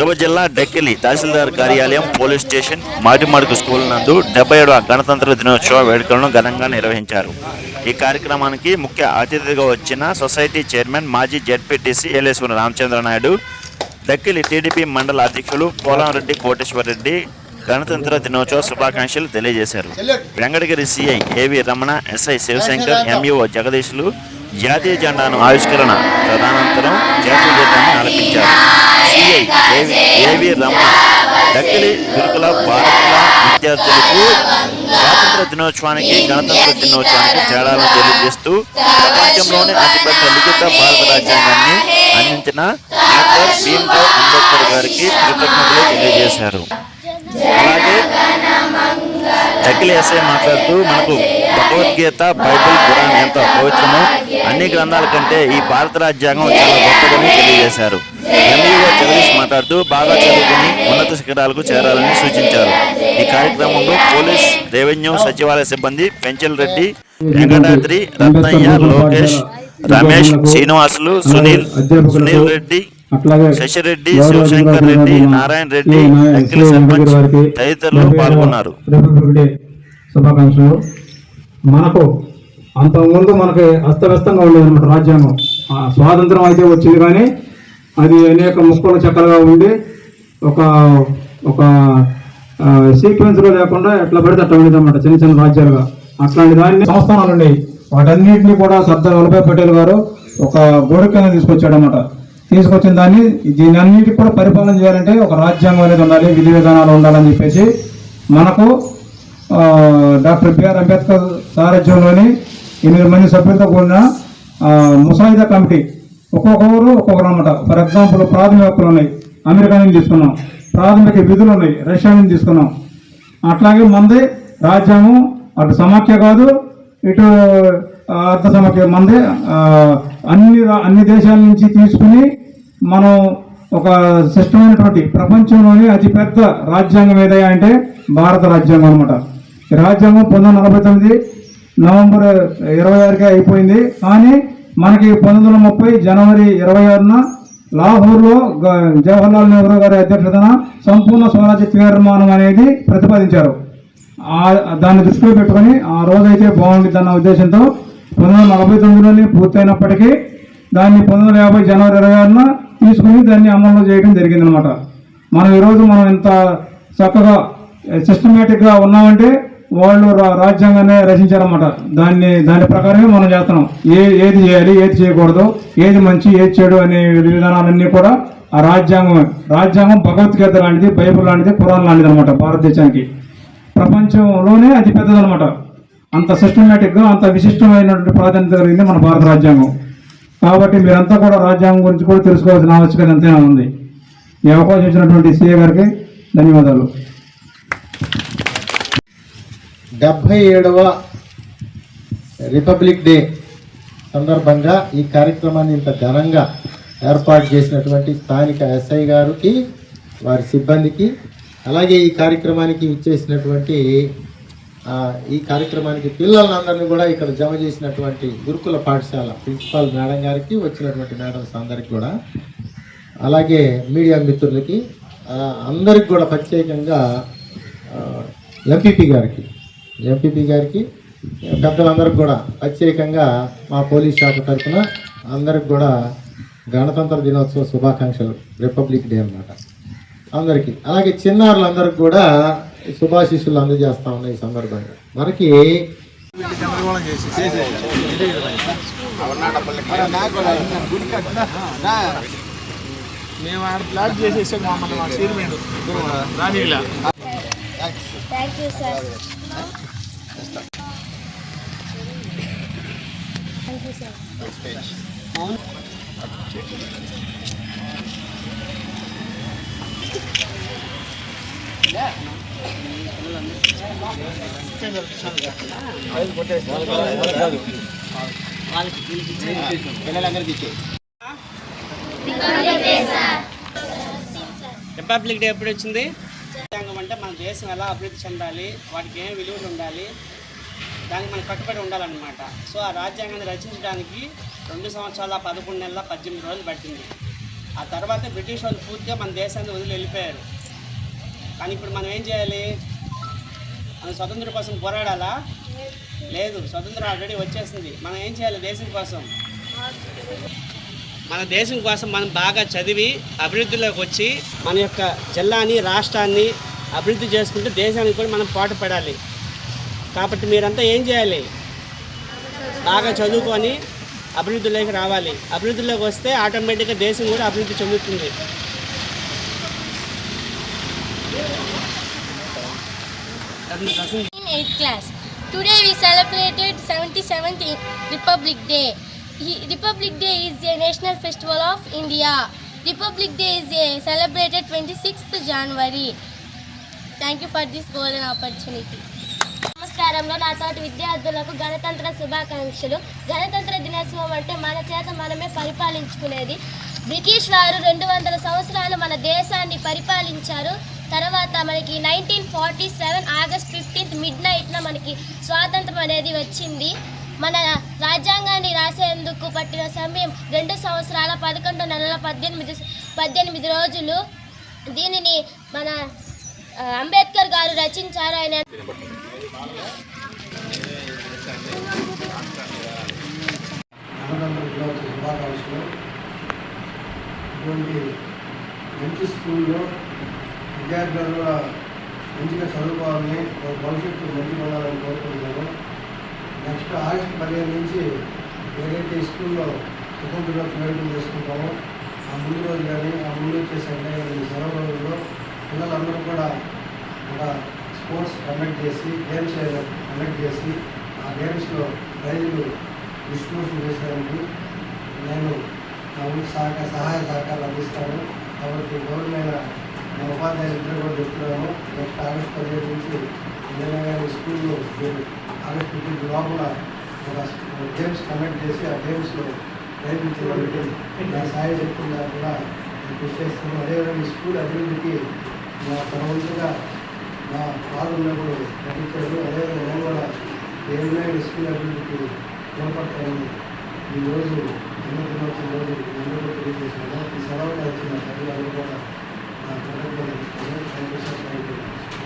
తిరుపతి జిల్లా డెక్కిలి తహసీల్దార్ కార్యాలయం police station మాటిమాడుకు school నందు డెబ్బై ఏడవ గణతంత్ర దినోత్సవ వేడుకలను ఘనంగా నిర్వహించారు. ఈ కార్యక్రమానికి ముఖ్య అతిథిగా వచ్చిన సొసైటీ చైర్మన్ మాజీ జెడ్పీటీసీ ఏలేశ్వర రామచంద్ర నాయుడు దక్కిలి టీడీపీ మండల అధ్యక్షులు పోలంరెడ్డి కోటేశ్వరరెడ్డి గణతంత్ర దినోత్సవ శుభాకాంక్షలు తెలియజేశారు. Venkatagiri CI AV Ramana SI Shivashankar MEO జగదీశ్లు జాతీయ జెండాను ఆవిష్కరణ తదనంతరం జాతీయ జెండాను ఆలపించారు. సిఐ ఏవి రమణ డక్కిలి గురుకుల భారత విద్యార్థులకు స్వాతంత్ర దినోత్సవానికి గణతంత్ర దినోత్సవానికి తేడాలను తెలియజేస్తూ ప్రపంచంలోనే అతిపెద్ద లిఖిత భారత రాజ్యాంగాన్ని అందించిన డాక్టర్ భీమ్రావ్ అంబేద్కర్ గారికి కృతజ్ఞతలు తెలియజేశారు. అలాగే అఖిల ఎస్ఐ మాట్లాడుతూ మనకు భగవద్గీత బైబిల్ ఖురాన్ ఎంత పవిత్రమో అన్ని గ్రంథాల కంటే ఈ భారత రాజ్యాంగం చాలా గొప్పదని తెలియజేశారు. ఎంఈఓ జగదీష్ మాట్లాడుతూ బాగా చదువుకుని ఉన్నత శిఖరాలకు చేరాలని సూచించారు. ఈ కార్యక్రమంలో పోలీస్ రెవెన్యూ సచివాలయ సిబ్బంది పెంచల్ రెడ్డి వెంకటాద్రి రత్నయ్య లోకేష్ రమేష్ శ్రీనివాసులు సునీల్ సునీల్ రెడ్డి శశిరెడ్డి శివశంకర్ రెడ్డి నారాయణ రెడ్డి అఖిల సర్పంచ్ తదితరులు పాల్గొన్నారు. శుభాకాంక్షలు. మనకు అంతకుముందు మనకి అస్తవ్యస్తంగా ఉండేది అనమాట రాజ్యాంగం. ఆ స్వాతంత్రం అయితే వచ్చింది కానీ అది అనేక ముక్కలు చెక్కలుగా ఉండి ఒక ఒక సీక్వెన్స్లో లేకుండా ఎట్లా పడితే అట్లా ఉండేది అనమాట చిన్న చిన్న రాజ్యాలుగా. అట్లాంటి దాన్ని సంస్థానాలు ఉన్నాయి వాటన్నిటిని కూడా సర్దార్ వల్లభాయ్ పటేల్ గారు ఒక గోడ కింద తీసుకొచ్చాడు అనమాట తీసుకొచ్చిన దాన్ని దీని అన్నిటికి కూడా పరిపాలన చేయాలంటే ఒక రాజ్యాంగం అనేది ఉండాలి విధి విధానాలు ఉండాలని చెప్పేసి మనకు డాక్టర్ బిఆర్ అంబేద్కర్ సారథ్యంలోని ఎనిమిది మంది సభ్యులతో కూడిన ముసాయిదా కమిటీ ఒక్కొక్కరు ఒక్కొక్కరు అనమాట ఫర్ ఎగ్జాంపుల్ ప్రాథమిక హక్కులు ఉన్నాయి అమెరికా నుంచి తీసుకున్నాం. ప్రాథమిక విధులు ఉన్నాయి రష్యా నుంచి తీసుకున్నాం. అట్లాగే మంది రాజ్యాంగం అటు సమాఖ్య కాదు ఇటు అర్థ సమాఖ్య మంది అన్ని అన్ని దేశాల నుంచి తీసుకుని మనం ఒక శ్రేష్టమైనటువంటి ప్రపంచంలోనే అతిపెద్ద రాజ్యాంగం ఏదయ్యా అంటే భారత రాజ్యాంగం అనమాట ఈ రాజ్యాంగం పంతొమ్మిది నలభై తొమ్మిది నవంబర్ ఇరవై ఆరుకే అయిపోయింది. కానీ మనకి పంతొమ్మిది వందల ముప్పై జనవరి ఇరవై ఆరున లాహోర్లో గ- జవహర్లాల్ నెహ్రూ గారి అధ్యక్షతన సంపూర్ణ స్వరాజ్య తీర్మానం అనేది ప్రతిపాదించారు. దాన్ని దృష్టిలో పెట్టుకొని ఆ రోజైతే బాగుంటుంది అన్న ఉద్దేశంతో పంతొమ్మిది వందల నలభై తొమ్మిదిలోనే పూర్తయినప్పటికీ దాన్ని పంతొమ్మిది వందల యాభై జనవరి ఇరవై ఆరున తీసుకుని దాన్ని అమలు చేయడం జరిగిందనమాట మనం ఈరోజు మనం ఇంత చక్కగా సిస్టమేటిక్గా ఉన్నామంటే వాళ్ళు రాజ్యాంగాన్ని రచించారన్నమాట. దాన్ని దాని ప్రకారమే మనం చేస్తున్నాం. ఏ ఏది చేయాలి ఏది చేయకూడదు ఏది మంచి ఏది చెడు అనే విధానాలన్నీ కూడా ఆ రాజ్యాంగం రాజ్యాంగం భగవద్గీత లాంటిది బైబిల్ లాంటిది పురాణం లాంటిది అనమాట భారతదేశానికి. ప్రపంచంలోనే అతి పెద్దదనమాట అంత సిస్టమేటిక్గా అంత విశిష్టమైనటువంటి ప్రాధాన్యత కలిగింది మన భారత రాజ్యాంగం. కాబట్టి మీరంతా కూడా రాజ్యాంగం గురించి కూడా తెలుసుకోవాల్సిన ఆవశ్యకత ఎంతైనా ఉంది. ఈ అవకాశం ఇచ్చినటువంటి సీఏ గారికి ధన్యవాదాలు. డెబ్భై ఏడవ రిపబ్లిక్ డే సందర్భంగా ఈ కార్యక్రమాన్ని ఇంత ఘనంగా ఏర్పాటు చేసినటువంటి స్థానిక ఎస్ఐ గారికి వారి సిబ్బందికి అలాగే ఈ కార్యక్రమానికి ఇచ్చేసినటువంటి ఈ కార్యక్రమానికి పిల్లలందరినీ కూడా ఇక్కడ జమ చేసినటువంటి గురుకుల పాఠశాల ప్రిన్సిపాల్ మేడం గారికి వచ్చినటువంటి మేడమ్స్ అందరికి కూడా అలాగే మీడియా మిత్రులకి అందరికి కూడా ప్రత్యేకంగా ఎంపీపీ గారికి ఎంపీపీ గారికి పెద్దలందరికి కూడా ప్రత్యేకంగా మా పోలీస్ శాఖ తరఫున అందరికి కూడా గణతంత్ర దినోత్సవ శుభాకాంక్షలు. రిపబ్లిక్ డే అన్నమాట. అందరికీ అలాగే చిన్నారులందరికి కూడా శుభాశీస్సులు అందజేస్తా ఉన్నాయి ఈ సందర్భంగా మనకి మేము ఆడ ప్లాట్ చేసేసాం మమ్మల్ని మా చైర్మన్ రానిలా Thank you, sir. Thank you, sir. Republic day ఎప్పుడు వచ్చింది? రాజ్యాంగం అంటే మన దేశం ఎలా అభివృద్ధి చెందాలి వాటికి ఏం విలువలు ఉండాలి దానికి మనం కట్టుబడి ఉండాలన్నమాట. సో ఆ రాజ్యాంగాన్ని రచించడానికి రెండు సంవత్సరాల పదకొండు నెలల పద్దెనిమిది రోజులు పట్టింది. ఆ తర్వాత బ్రిటిష్ వాళ్ళు పూర్తిగా మన దేశాన్ని వదిలి వెళ్ళిపోయారు. కానీ ఇప్పుడు మనం ఏం చేయాలి? స్వతంత్రం కోసం పోరాడాలా? లేదు స్వతంత్రం ఆల్రెడీ వచ్చేసింది. మనం ఏం చేయాలి దేశం కోసం? మన దేశం కోసం మనం బాగా చదివి అభివృద్ధిలోకి వచ్చి మన యొక్క జిల్లాని రాష్ట్రాన్ని అభివృద్ధి చేసుకుంటే దేశానికి కూడా మనం పాటుపడాలి కాబట్టి మీరంతా ఏం చేయాలి? బాగా చదువుకొని అభివృద్ధిలోకి రావాలి. అభివృద్ధిలోకి వస్తే ఆటోమేటిక్గా దేశం కూడా అభివృద్ధి చెందుతుంది. In 8th class. Today we celebrated 77th Republic Day. Republic Day is a national festival of India. Republic Day is a celebrated 26th January. Thank you for this golden opportunity. నమస్కారంలో నాతోటి విద్యార్థులకు గణతంత్ర శుభాకాంక్షలు గణతంత్ర దినోత్సవం అంటే మన చేత మనమే పరిపాలించుకునేది బ్రిటిష్ వారు రెండు వందల సంవత్సరాలు మన దేశాన్ని పరిపాలించారు తర్వాత మనకి nineteen forty seven August fifteenth mid నైట్న మనకి స్వాతంత్రం అనేది వచ్చింది. మన రాజ్యాంగాన్ని రాసేందుకు పట్టిన సమయం రెండు సంవత్సరాల పదకొండు నెలల పద్దెనిమిది పద్దెనిమిది రోజులు. దీనిని మన అంబేద్కర్ గారు రచించారు ఆయన. ఇటువంటి మంచి స్కూల్లో విద్యార్థులు కూడా మంచిగా చదువుకోవాలని ఒక భవిష్యత్తు మంచిగా ఉండాలని కోరుకుంటున్నాను. నెక్స్ట్ ఆగస్టు పదిహేను నుంచి ఏదైతే స్కూల్లో స్వతంత్ర దినోత్సవం వేడుకలు చేసుకుంటామో ఆ ముందు రోజు కానీ ఆ ముందు వచ్చే సండే కానీ సెలవు రోజుల్లో పిల్లలందరూ కూడా ఒక స్పోర్ట్స్ కండక్ట్ చేసి గేమ్స్ కండక్ట్ చేసి ఆ గేమ్స్లో ప్రైజులు డిస్ట్రిబ్యూషన్ చేసేదానికి నేను సహకార సహాయ సహకారాలు అందిస్తాను. కాబట్టి గవర్నమెంట్ మా ఉపాధ్యాయులు ఇద్దరు కూడా చెప్తున్నాను నెక్స్ట్ ఆగస్ట్ పదిహేను నుంచి ఏదైనా కానీ స్కూల్లో మీరు ఆగస్ట్ ఫిఫ్టీన్త్ లోపల ఒక గేమ్స్ కండక్ట్ చేసి ఆ గేమ్స్లో ప్రయత్నించడానికి నా సాయం చెప్తున్నా కూడా నేను కృషి చేస్తాను అదేవిధంగా ఈ స్కూల్ అభివృద్ధికి నా తనవంతుగా నా పాల్గొన్నప్పుడు నటించారు. అదేవిధంగా నేను కూడా ఏమైనా స్కూల్ అభివృద్ధికి తోడ్పడతానని ఈరోజు జన్మదినోత్సవం రోజు అందరూ తెలియజేశాను ఈ సెలవు వచ్చిన ప్రజలందరూ కూడా నా కృతజ్ఞతలు thank you sir thank you